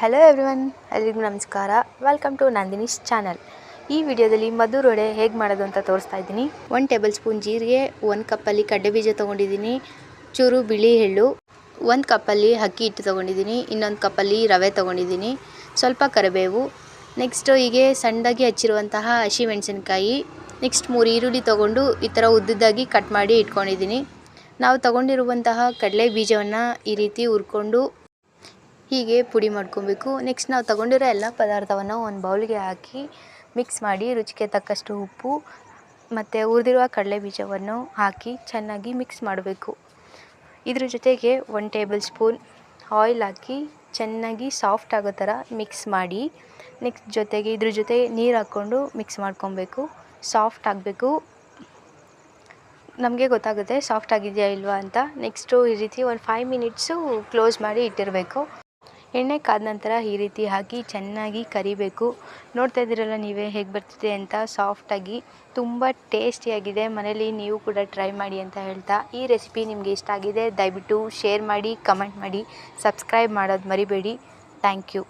Hello everyone ಎಲ್ರಿಗೂ ನಮಸ್ಕಾರ. Welcome to Nandini's channel ಈ ವಿಡಿಯೋದಲ್ಲಿ ಮಧುರ ಹೇಗೆ ಮಾಡೋದು ಅಂತ ತೋರಿಸ್ತಾ ಇದ್ದೀನಿ. ಒನ್ ಟೇಬಲ್ ಸ್ಪೂನ್ ಜೀರಿಗೆ ಒಂದು ಕಪ್ಪಲ್ಲಿ ಕಡ್ಡೆ ಬೀಜ ತೊಗೊಂಡಿದ್ದೀನಿ. ಚೂರು ಬಿಳಿ ಎಳ್ಳು ಒಂದು ಕಪ್ಪಲ್ಲಿ ಅಕ್ಕಿ ಹಿಟ್ಟು ತೊಗೊಂಡಿದ್ದೀನಿ. ಇನ್ನೊಂದು ಕಪ್ಪಲ್ಲಿ ರವೆ ತೊಗೊಂಡಿದ್ದೀನಿ. ಸ್ವಲ್ಪ ಕರಿಬೇವು. ನೆಕ್ಸ್ಟು ಹೀಗೆ ಸಣ್ಣದಾಗಿ ಹಚ್ಚಿರುವಂತಹ ಹಸಿ ಮೆಣಸಿನ್ಕಾಯಿ ನೆಕ್ಸ್ಟ್ ಮೂರು ಈರುಳ್ಳಿ ತೊಗೊಂಡು ಈ ಥರ ಉದ್ದುದ್ದಾಗಿ ಕಟ್ ಮಾಡಿ ಇಟ್ಕೊಂಡಿದ್ದೀನಿ. ನಾವು ತೊಗೊಂಡಿರುವಂತಹ ಕಡಲೆ ಬೀಜವನ್ನು ಈ ರೀತಿ ಹುರ್ಕೊಂಡು ಹೀಗೆ ಪುಡಿ ಮಾಡ್ಕೊಬೇಕು. ನೆಕ್ಸ್ಟ್ ನಾವು ತಗೊಂಡಿರೋ ಎಲ್ಲ ಪದಾರ್ಥವನ್ನು ಒಂದು ಬೌಲ್ಗೆ ಹಾಕಿ ಮಿಕ್ಸ್ ಮಾಡಿ ರುಚಿಗೆ ತಕ್ಕಷ್ಟು ಉಪ್ಪು ಮತ್ತು ಹುರಿದಿರುವ ಕಡಲೆ ಬೀಜವನ್ನು ಹಾಕಿ ಚೆನ್ನಾಗಿ ಮಿಕ್ಸ್ ಮಾಡಬೇಕು. ಇದ್ರ ಜೊತೆಗೆ ಒನ್ ಟೇಬಲ್ ಸ್ಪೂನ್ ಆಯಿಲ್ ಹಾಕಿ ಚೆನ್ನಾಗಿ ಸಾಫ್ಟ್ ಆಗೋ ಥರ ಮಿಕ್ಸ್ ಮಾಡಿ ನೆಕ್ಸ್ಟ್ ಜೊತೆಗೆ ಇದ್ರ ಜೊತೆ ನೀರು ಹಾಕ್ಕೊಂಡು ಮಿಕ್ಸ್ ಮಾಡ್ಕೊಬೇಕು. ಸಾಫ್ಟ್ ಆಗಬೇಕು. ನಮಗೆ ಗೊತ್ತಾಗುತ್ತೆ ಸಾಫ್ಟ್ ಆಗಿದೆಯಾ ಇಲ್ವಾ ಅಂತ. ನೆಕ್ಸ್ಟು ಈ ರೀತಿ ಒಂದು ಫೈವ್ ಮಿನಿಟ್ಸು ಕ್ಲೋಸ್ ಮಾಡಿ ಇಟ್ಟಿರಬೇಕು. ಎಣ್ಣೆ ಕಾದ ನಂತರ ಈ ರೀತಿ ಹಾಕಿ ಚೆನ್ನಾಗಿ ಕರಿಬೇಕು. ನೋಡ್ತಾ ಇದ್ದೀರಲ್ಲ ನೀವೇ ಹೇಗೆ ಬರ್ತಿದೆ ಅಂತ ಸಾಫ್ಟಾಗಿ ತುಂಬ ಟೇಸ್ಟಿಯಾಗಿದೆ ಮನೇಲಿ ನೀವು ಕೂಡ ಟ್ರೈ ಮಾಡಿ ಅಂತ ಹೇಳ್ತಾ ಈ ರೆಸಿಪಿ ನಿಮಗೆ ಇಷ್ಟ ಆಗಿದೆ ದಯವಿಟ್ಟು ಶೇರ್ ಮಾಡಿ ಕಮೆಂಟ್ ಮಾಡಿ ಸಬ್ಸ್ಕ್ರೈಬ್ ಮಾಡೋದು ಮರಿಬೇಡಿ. Thank you